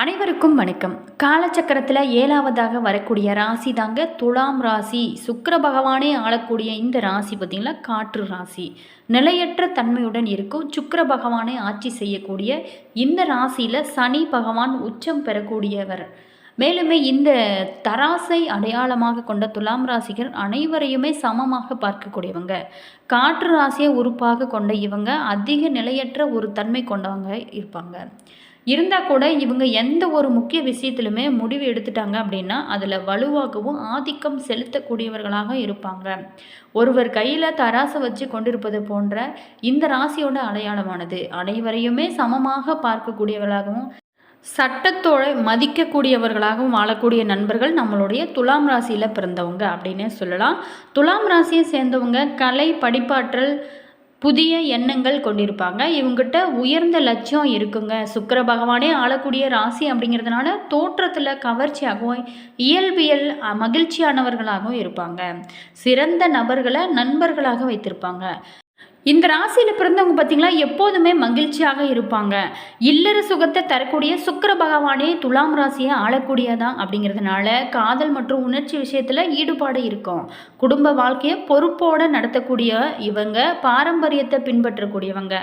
அனைவருக்கும் வணக்கம். காலச்சக்கரத்தில் ஏழாவதாக வரக்கூடிய ராசி தாங்க துலாம் ராசி. சுக்கர பகவானே ஆளக்கூடிய இந்த ராசி பார்த்திங்களா? காற்று ராசி. நிலையற்ற தன்மையுடன் இருக்கும். சுக்கர பகவானை ஆட்சி செய்யக்கூடிய இந்த ராசியில் சனி பகவான் உச்சம் பெறக்கூடியவர். மேலுமே இந்த தராசை அடையாளமாக கொண்ட துலாம் ராசிகள் அனைவரையுமே சமமாக பார்க்கக்கூடியவங்க. காற்று ராசியை உறுப்பாக கொண்ட இவங்க அதிக நிலையற்ற ஒரு தன்மை கொண்டவங்க இருப்பாங்க. இருந்தால் கூட இவங்க எந்த ஒரு முக்கிய விஷயத்திலுமே முடிவு எடுத்துட்டாங்க அப்படின்னா அதில் வலுவாகவும் ஆதிக்கம் செலுத்தக்கூடியவர்களாக இருப்பாங்க. ஒருவர் கையில் தராசை வச்சு கொண்டிருப்பது போன்ற இந்த ராசியோட அடையாளமானது. அனைவரையுமே சமமாக பார்க்கக்கூடியவர்களாகவும் சட்டத்தோட மதிக்கக்கூடியவர்களாகவும் வாழக்கூடிய நண்பர்கள் நம்மளுடைய துலாம் ராசியில் பிறந்தவங்க அப்படின்னே சொல்லலாம். துலாம் ராசியை சேர்ந்தவங்க கலை படிப்பாற்றல் புதிய எண்ணங்கள் கொண்டிருப்பாங்க. இவங்ககிட்ட உயர்ந்த லட்சியம் இருக்குங்க. சுக்கர பகவானே ஆளக்கூடிய ராசி அப்படிங்கிறதுனால தோற்றத்தில் கவர்ச்சியாகவும் இயல்பியல் மகிழ்ச்சியானவர்களாகவும் இருப்பாங்க. சிறந்த நபர்களை நண்பர்களாக வைத்திருப்பாங்க. இந்த ராசியில் பிறந்தவங்க பார்த்தீங்களா எப்போதுமே மகிழ்ச்சியாக இருப்பாங்க. இல்லற சுகத்தை தரக்கூடிய சுக்கர பகவானே துலாம் ராசியை ஆளக்கூடியதான் அப்படிங்கிறதுனால காதல் மற்றும் உணர்ச்சி விஷயத்தில் ஈடுபாடு இருக்கும். குடும்ப வாழ்க்கையை பொறுப்போடு நடத்தக்கூடிய இவங்க பாரம்பரியத்தை பின்பற்றக்கூடியவங்க.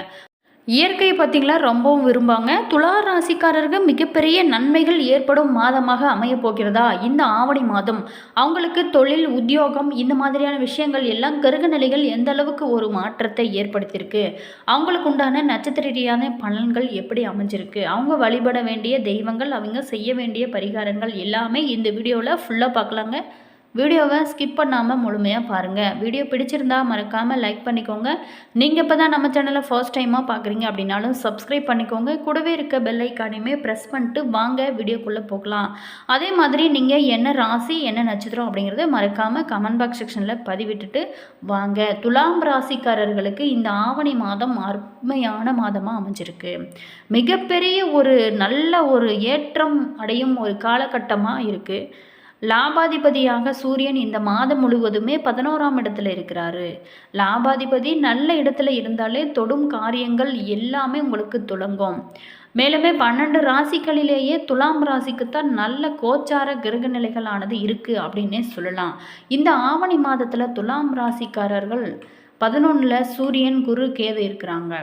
இயற்கையை பார்த்தீங்களா ரொம்பவும் விரும்பாங்க. துலா ராசிக்காரர்கள் மிகப்பெரிய நன்மைகள் ஏற்படும் மாதமாக அமைய போகிறதா? இந்த ஆவணி மாதம். அவங்களுக்கு தொழில் உத்தியோகம் இந்த மாதிரியான விஷயங்கள் எல்லாம் கருக நிலைகள் எந்த அளவுக்கு ஒரு மாற்றத்தை ஏற்படுத்தியிருக்கு? அவங்களுக்கு உண்டான நட்சத்திர ரீதியான பலன்கள் எப்படி அமைஞ்சிருக்கு? அவங்க வழிபட வேண்டிய தெய்வங்கள் அவங்க செய்ய வேண்டிய பரிகாரங்கள் எல்லாமே இந்த வீடியோவில் ஃபுல்லாக பார்க்கலாங்க. வீடியோவை ஸ்கிப் பண்ணாமல் முழுமையாக பாருங்கள் வீடியோ பிடிச்சிருந்தா மறக்காமல் லைக் பண்ணிக்கோங்க. நீங்கள் இப்போ தான் நம்ம சேனலை ஃபர்ஸ்ட் டைமாக பார்க்குறீங்க அப்படின்னாலும் சப்ஸ்கிரைப் பண்ணிக்கோங்க. கூடவே இருக்க பெல் ஐக்கானையுமே ப்ரெஸ் பண்ணிட்டு வாங்க வீடியோக்குள்ளே போகலாம். அதே மாதிரி நீங்கள் என்ன ராசி என்ன நட்சத்திரம் அப்படிங்கிறத மறக்காமல் கமெண்ட் பாக்ஸ் செக்ஷனில் பதிவிட்டுட்டு வாங்க. துலாம் ராசிக்காரர்களுக்கு இந்த ஆவணி மாதம் அருமையான மாதமாக அமைஞ்சிருக்கு. மிகப்பெரிய ஒரு நல்ல ஒரு ஏற்றம் அடையும் ஒரு காலகட்டமாக இருக்குது லாபாதிபதியாக சூரியன் இந்த மாதம் முழுவதுமே பதினோராம் இடத்துல இருக்கிறாரு. லாபாதிபதி நல்ல இடத்துல இருந்தாலே தொடும் காரியங்கள் எல்லாமே உங்களுக்கு துளங்கும் மேலுமே பன்னெண்டு ராசிகளிலேயே துலாம் ராசிக்குத்தான் நல்ல கோச்சார கிரக நிலைகளானது இருக்குது அப்படின்னே சொல்லலாம். இந்த ஆவணி மாதத்தில் துலாம் ராசிக்காரர்கள் பதினொன்றில் சூரியன் குரு கேது இருக்கிறாங்க.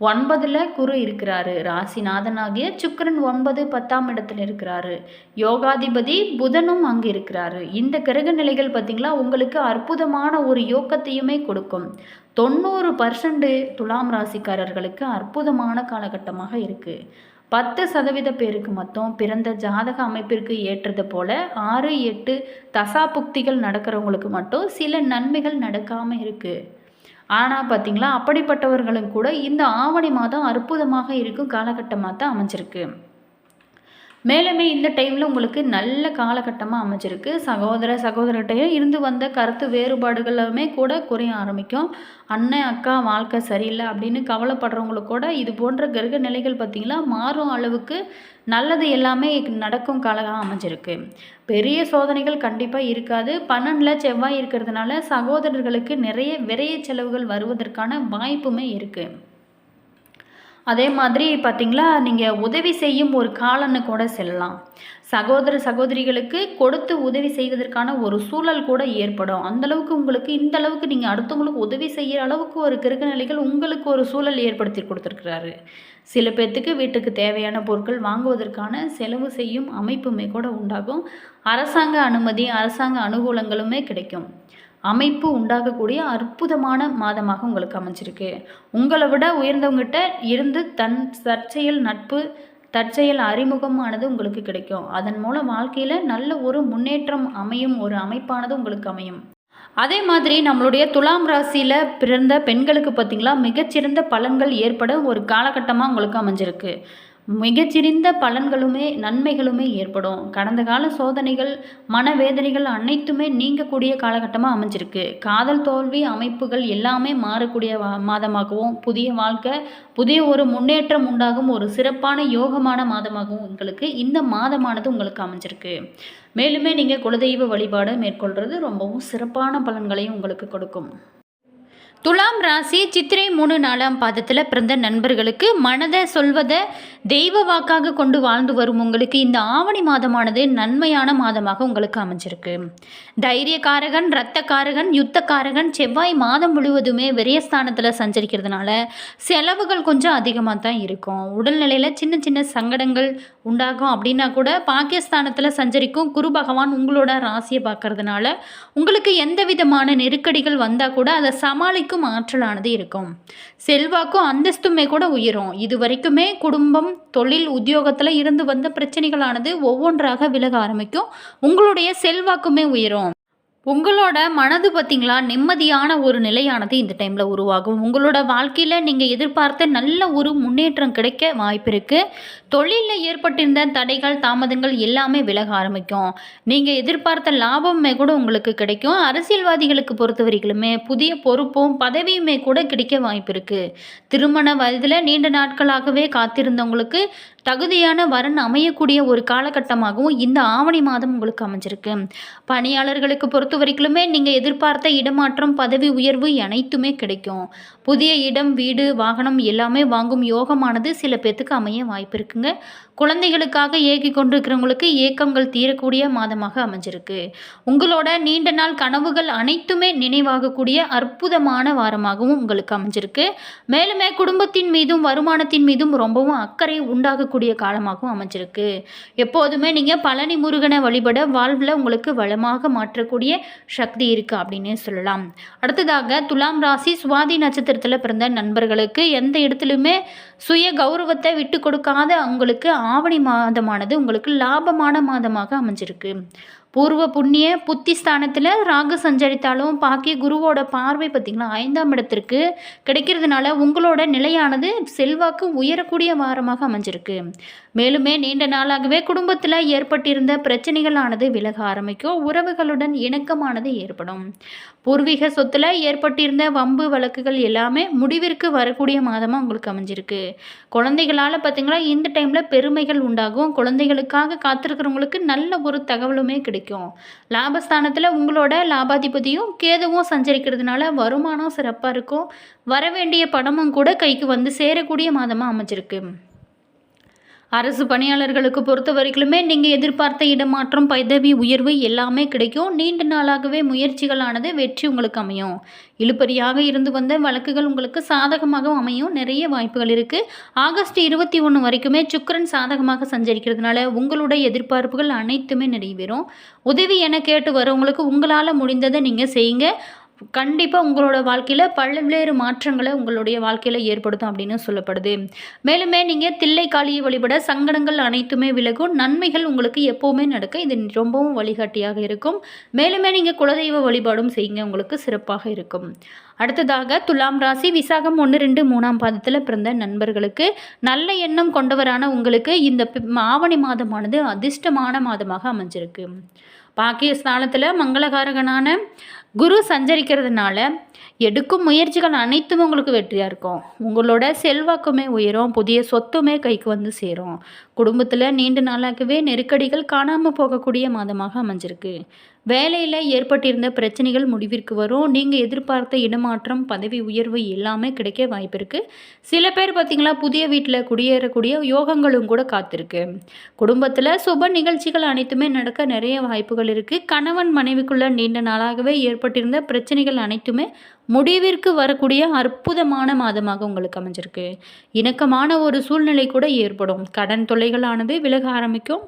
ஒன்பதில் குரு இருக்கிறாரு. ராசிநாதனாகிய சுக்கரன் ஒன்பது பத்தாம் இடத்துல இருக்கிறாரு. யோகாதிபதி புதனும் அங்கே இருக்கிறாரு. இந்த கிரக நிலைகள் பார்த்திங்களா உங்களுக்கு அற்புதமான ஒரு யோக்கத்தையுமே கொடுக்கும். தொண்ணூறு பர்சன்ட் துலாம் ராசிக்காரர்களுக்கு அற்புதமான காலகட்டமாக இருக்குது பத்து சதவீத பேருக்கு மொத்தம் பிறந்த ஜாதக அமைப்பிற்கு ஏற்றது போல ஆறு எட்டு தசாபுக்திகள் நடக்கிறவங்களுக்கு மட்டும் சில நன்மைகள் நடக்காமல் இருக்குது ஆனால் பார்த்தீங்களா அப்படிப்பட்டவர்களும் கூட இந்த ஆவணி மாதம் அற்புதமாக இருக்கும் காலகட்டமாக தான் அமைஞ்சிருக்கு. மேலுமே இந்த டைமில் உங்களுக்கு நல்ல காலகட்டமாக அமைஞ்சிருக்கு. சகோதர சகோதரர்கிட்ட இருந்து வந்த கருத்து வேறுபாடுகளுமே கூட குறைய ஆரம்பிக்கும். அண்ணன் அக்கா வாழ்க்கை சரியில்லை அப்படின்னு கவலைப்படுறவங்களுக்கு கூட இது போன்ற கிரக நிலைகள் பார்த்திங்களா? மாறும் அளவுக்கு நல்லது எல்லாமே நடக்கும் காலமாக அமைஞ்சிருக்கு. பெரிய சோதனைகள் கண்டிப்பாக இருக்காது. பன்னெண்டில் செவ்வாய் இருக்கிறதுனால சகோதரர்களுக்கு நிறைய விரைய செலவுகள் வருவதற்கான வாய்ப்புமே இருக்குது அதே மாதிரி பார்த்தீங்களா நீங்கள் உதவி செய்யும் ஒரு காலன்னு கூட செல்லலாம். சகோதர சகோதரிகளுக்கு கொடுத்து உதவி செய்வதற்கான ஒரு சூழல் கூட ஏற்படும். அந்தளவுக்கு உங்களுக்கு இந்த அளவுக்கு நீங்கள் அடுத்தவங்களுக்கு உதவி செய்கிற அளவுக்கு ஒரு கிரக நிலைகள் உங்களுக்கு ஒரு சூழல் ஏற்படுத்தி கொடுத்துருக்குறாரு. சில பேர்த்துக்கு வீட்டுக்கு தேவையான பொருட்கள் வாங்குவதற்கான செலவு செய்யும் அமைப்புமே கூட உண்டாகும். அரசாங்க அனுமதி அரசாங்க அனுகூலங்களுமே கிடைக்கும். அமைப்பு உண்டாகக்கூடிய அற்புதமான மாதமாக உங்களுக்கு அமைஞ்சிருக்கு. உங்களை விட உயர்ந்தவங்ககிட்ட இருந்து தன் தற்செயல் நட்பு தற்செயல் அறிமுகமானது உங்களுக்கு கிடைக்கும். அதன் மூலம் வாழ்க்கையில் நல்ல ஒரு முன்னேற்றம் அமையும் ஒரு அமைப்பானது உங்களுக்கு அமையும். அதே மாதிரி நம்மளுடைய துலாம் ராசியில் பிறந்த பெண்களுக்கு பார்த்திங்களா மிகச்சிறந்த பலன்கள் ஏற்பட ஒரு காலகட்டமாக உங்களுக்கு அமைஞ்சிருக்கு. மிகச்சிறந்த பலன்களுமே நன்மைகளுமே ஏற்படும். கடந்த கால சோதனைகள் மனவேதனைகள் அனைத்துமே நீங்கக்கூடிய காலகட்டமாக அமைஞ்சிருக்கு. காதல் தோல்வி அமைப்புகள் எல்லாமே மாறக்கூடிய மாதமாகவும் புதிய வாழ்க்கை புதிய ஒரு முன்னேற்றம் உண்டாகும் ஒரு சிறப்பான யோகமான மாதமாகவும் உங்களுக்கு இந்த மாதமானது உங்களுக்கு அமைஞ்சிருக்கு. மேலுமே நீங்கள் குலதெய்வ வழிபாடு மேற்கொள்கிறது ரொம்பவும் சிறப்பான பலன்களையும் உங்களுக்கு கொடுக்கும். துலாம் ராசி சித்திரை மூணு நாலாம் பாதத்தில் பிறந்த நண்பர்களுக்கு மனதை சொல்வதை தெய்வ வாக்காக கொண்டு வாழ்ந்து வரும் உங்களுக்கு இந்த ஆவணி மாதமானது நன்மையான மாதமாக உங்களுக்கு அமைஞ்சிருக்கு. தைரியக்காரகன் இரத்தக்காரகன் யுத்தக்காரகன் செவ்வாய் மாதம் முழுவதுமே விரயஸ்தானத்தில் சஞ்சரிக்கிறதுனால செலவுகள் கொஞ்சம் அதிகமாக தான் இருக்கும். உடல்நிலையில் சின்ன சின்ன சங்கடங்கள் உண்டாகும் அப்படின்னா கூட பாகிஸ்தானத்தில் சஞ்சரிக்கும் குரு பகவான் உங்களோட ராசியை பார்க்கறதுனால உங்களுக்கு எந்த விதமான நெருக்கடிகள் வந்தால் கூட அதை சமாளிக்கும் ஆற்றலானது இருக்கும். செல்வாக்கும் அந்தஸ்துமே கூட உயரும். இது வரைக்குமே குடும்பம் தொழில் உத்தியோகத்தில் இருந்து வந்த பிரச்சனைகளானது ஒவ்வொன்றாக விலக ஆரம்பிக்கும். உங்களுடைய செல்வாக்குமே உயரும். உங்களோட மனது பார்த்தீங்களா நிம்மதியான ஒரு நிலையானது இந்த டைமில் உருவாகும். உங்களோட வாழ்க்கையில் நீங்கள் எதிர்பார்த்த நல்ல ஒரு முன்னேற்றம் கிடைக்க வாய்ப்பு இருக்குது தொழிலில் ஏற்பட்டிருந்த தடைகள் தாமதங்கள் எல்லாமே விலக ஆரம்பிக்கும். நீங்கள் எதிர்பார்த்த லாபமே கூட உங்களுக்கு கிடைக்கும். அரசியல்வாதிகளுக்கு பொறுத்த வரைக்குமே புதிய பொறுப்பும் பதவியுமே கூட கிடைக்க வாய்ப்பு இருக்குது திருமண வயதில் நீண்ட நாட்களாகவே காத்திருந்தவங்களுக்கு தகுதியான வரன் அமையக்கூடிய ஒரு காலகட்டமாகவும் இந்த ஆவணி மாதம் உங்களுக்கு அமைஞ்சிருக்கு. பணியாளர்களுக்கு பொறுத்த வரைக்குமே நீங்கள் எதிர்பார்த்த இடமாற்றம் பதவி உயர்வு அனைத்துமே கிடைக்கும். புதிய இடம் வீடு வாகனம் எல்லாமே வாங்கும் யோகமானது சில பேர்த்துக்கு அமைய வாய்ப்பு இருக்குங்க. குழந்தைகளுக்காக ஏகி கொண்டிருக்கிறவங்களுக்கு ஏக்கங்கள் தீரக்கூடிய மாதமாக அமைஞ்சிருக்கு. உங்களோட நீண்ட நாள் கனவுகள் அனைத்துமே நினைவாகக்கூடிய அற்புதமான வாரமாகவும் உங்களுக்கு அமைஞ்சிருக்கு. மேலுமே குடும்பத்தின் மீதும் வருமானத்தின் மீதும் ரொம்பவும் அக்கறை உண்டாகக்கூடிய காலமாகவும் அமைஞ்சிருக்கு. எப்போதுமே நீங்கள் பழனி முருகனை வழிபட வாழ்வில் உங்களுக்கு வளமாக மாற்றக்கூடிய சக்தி இருக்குது அப்படின்னு சொல்லலாம். அடுத்ததாக துலாம் ராசி சுவாதி நட்சத்திரத்தில் பிறந்த நண்பர்களுக்கு எந்த இடத்துலையுமே சுய கௌரவத்தை விட்டு கொடுக்காத உங்களுக்கு ஆவணி மாதமானது உங்களுக்கு லாபமான மாதமாக அமைஞ்சிருக்கு. பூர்வ புண்ணிய புத்தி ஸ்தானத்தில் ராகு சஞ்சரித்தாலும் பாக்கிய குருவோட பார்வை பார்த்திங்கன்னா ஐந்தாம் இடத்திற்கு கிடைக்கிறதுனால உங்களோட நிலையானது செல்வாக்கு உயரக்கூடிய வாரமாக அமைஞ்சிருக்கு. மேலுமே நீண்ட நாளாகவே குடும்பத்தில் ஏற்பட்டிருந்த பிரச்சனைகளானது விலக ஆரம்பிக்கும். உறவுகளுடன் இணக்கமானது ஏற்படும். பூர்வீக சொத்தில் ஏற்பட்டிருந்த வம்பு வழக்குகள் எல்லாமே முடிவிற்கு வரக்கூடிய மாதமாக உங்களுக்கு அமைஞ்சிருக்கு. குழந்தைகளால் பார்த்திங்கன்னா இந்த டைமில் பெருமைகள் உண்டாகும். குழந்தைகளுக்காக காத்திருக்கிறவங்களுக்கு நல்ல ஒரு தகவலுமே கிடைக்கும். லாபஸ்தானத்தில் உங்களோட லாபாதிபதியும் கேதுவும் சஞ்சரிக்கிறதுனால வருமானம் சிறப்பாக இருக்கும். வரவேண்டிய பணமும் கூட கைக்கு வந்து சேரக்கூடிய மாதமாக அமைஞ்சிருக்கு. அரசு பணியாளர்களுக்கு பொறுத்த வரைக்குமே நீங்கள் எதிர்பார்த்த இடமாற்றம் பதவி உயர்வு எல்லாமே கிடைக்கும். நீண்ட நாளாகவே முயற்சிகளானது வெற்றி உங்களுக்கு அமையும். இழுபறியாக இருந்து வந்த வழக்குகள் உங்களுக்கு சாதகமாகவும் அமையும். நிறைய வாய்ப்புகள் இருக்குது ஆகஸ்ட் இருபத்தி ஒன்று வரைக்குமே சுக்கரன் சாதகமாக சஞ்சரிக்கிறதுனால உங்களுடைய எதிர்பார்ப்புகள் அனைத்துமே நிறைவேறும். உதவி என கேட்டு வரவங்களுக்கு உங்களால் முடிந்ததை நீங்கள் செய்யுங்க. கண்டிப்பாக உங்களோட வாழ்க்கையில் பல்வேறு மாற்றங்களை உங்களுடைய வாழ்க்கையில் ஏற்படுத்தும் அப்படின்னு சொல்லப்படுது. மேலுமே நீங்கள் தில்லை காளியை வழிபட சங்கடங்கள் அனைத்துமே விலகும். நன்மைகள் உங்களுக்கு எப்போவுமே நடக்க இது ரொம்பவும் வழிகாட்டியாக இருக்கும். மேலுமே நீங்கள் குலதெய்வ வழிபாடும் செய்யுங்க. உங்களுக்கு சிறப்பாக இருக்கும். அடுத்ததாக துலாம் ராசி விசாகம் ஒன்று ரெண்டு மூணாம் பாதத்தில் பிறந்த நண்பர்களுக்கு நல்ல எண்ணம் கொண்டவரான உங்களுக்கு இந்த பி- ஆவணி மாதமானது அதிர்ஷ்டமான மாதமாக அமைஞ்சிருக்கு. பாக்கியஸ்தானத்தில் மங்களகாரகனான குரு சஞ்சரிக்கிறதுனால எடுக்கும் முயற்சிகள் அனைத்தும் உங்களுக்கு வெற்றியாக இருக்கும். உங்களோட செல்வாக்குமே உயரும் புதிய சொத்துமே கைக்கு வந்து சேரும். குடும்பத்தில் நீண்ட நாளாகவே நெருக்கடிகள் காணாமல் போகக்கூடிய மாதமாக அமைஞ்சிருக்கு. வேலையில் ஏற்பட்டிருந்த பிரச்சனைகள் முடிவிற்கு வரும். நீங்கள் எதிர்பார்த்த இடமாற்றம் பதவி உயர்வு எல்லாமே கிடைக்க வாய்ப்பு இருக்குது சில பேர் பார்த்திங்களா புதிய வீட்டில் குடியேறக்கூடிய யோகங்களும் கூட காத்திருக்கு. குடும்பத்தில் சுப நிகழ்ச்சிகள் அனைத்துமே நடக்க நிறைய வாய்ப்புகள் இருக்குது கணவன் மனைவிக்குள்ள நீண்ட நாளாகவே ஏற்பட்டிருந்த பிரச்சனைகள் அனைத்துமே முடிவிற்கு வரக்கூடிய அற்புதமான மாதமாக உங்களுக்கு அமைஞ்சிருக்கு. இணக்கமான ஒரு சூழ்நிலை கூட ஏற்படும். கடன் தொலை தொல்லைகளானது விலக ஆரம்பிக்கும்.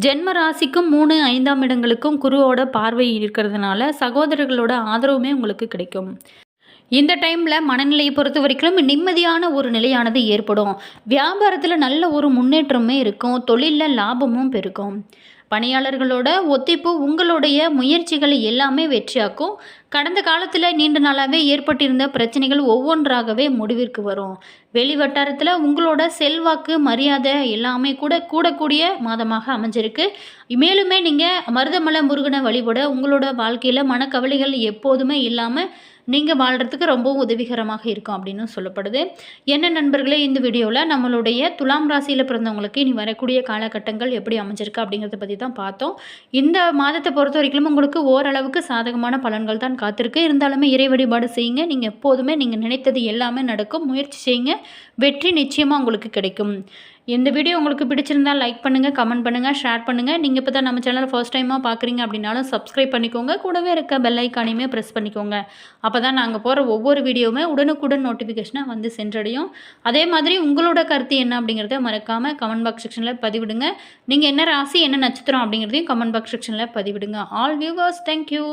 ஜென்ம ராசிக்கும் மூணு ஐந்தாம் இடங்களுக்கும் குருவோட பார்வை இருக்கிறதுனால சகோதரர்களோட ஆதரவுமே உங்களுக்கு கிடைக்கும். இந்த டைமில் மனநிலையை பொறுத்த வரைக்கும் நிம்மதியான ஒரு நிலையானது ஏற்படும். வியாபாரத்தில் நல்ல ஒரு முன்னேற்றமே இருக்கும். தொழிலில் லாபமும் பெருக்கும் பணியாளர்களோட ஒத்திப்பு உங்களுடைய முயற்சிகளை எல்லாமே வெற்றியாக்கும். கடந்த காலத்தில் நீண்ட நாளாகவே ஏற்பட்டிருந்த பிரச்சனைகள் ஒவ்வொன்றாகவே முடிவிற்கு வரும். வெளி வட்டாரத்தில் உங்களோட செல்வாக்கு மரியாதை எல்லாமே கூட கூடக்கூடிய மாதமாக அமைஞ்சிருக்கு. மேலுமே நீங்கள் மருதமலை முருகனை வழிபட உங்களோட வாழ்க்கையில் மனக்கவலைகள் எப்போதுமே இல்லாமல் நீங்கள் வாழ்கிறதுக்கு ரொம்பவும் உதவிகரமாக இருக்கும் அப்படின்னு சொல்லப்படுது. என்ன நண்பர்களே இந்த வீடியோவில் நம்மளுடைய துலாம் ராசியில் பிறந்தவங்களுக்கு இனி வரக்கூடிய காலகட்டங்கள் எப்படி அமைஞ்சிருக்கு அப்படிங்கிறத பற்றி தான் பார்த்தோம். இந்த மாதத்தை பொறுத்த வரைக்கும் உங்களுக்கு ஓரளவுக்கு சாதகமான பலன்கள் தான் காத்திருக்கு. இருந்தாலுமே இறை வழிபாடு செய்யுங்க. நீங்கள் எப்போதுமே நீங்கள் நினைத்தது எல்லாமே நடக்கும். முயற்சி செய்யுங்க. வெற்றி நிச்சயமாக உங்களுக்கு கிடைக்கும். இந்த வீடியோ உங்களுக்கு பிடிச்சிருந்தால் லைக் பண்ணுங்கள் கமெண்ட் பண்ணுங்கள் ஷேர் பண்ணுங்கள் நீங்கள் இப்போ தான் நம்ம சேனல் ஃபர்ஸ்ட் டைமாக பார்க்குறீங்க அப்படின்னாலும் சப்ஸ்கிரைப் பண்ணிக்கோங்க. கூடவே இருக்க பெல் ஐக்கானையுமே ப்ரெஸ் பண்ணிக்கோங்க. அப்போ தான் நாங்கள் போகிற ஒவ்வொரு வீடியோவுமே உடனுக்குடன் நோட்டிஃபிகேஷனாக வந்து சென்றடையும். அதே மாதிரி உங்களோட கருத்து என்ன அப்படிங்கிறத மறக்காமல் கமெண்ட் பாக்ஸ் செக்ஷனில் பதிவிடுங்க. நீங்கள் என்ன ராசி என்ன நட்சத்திரம் அப்படிங்கிறதையும் கமெண்ட் பாக்ஸ் செக்ஷனில் பதிவிடுங்க. All viewers thank you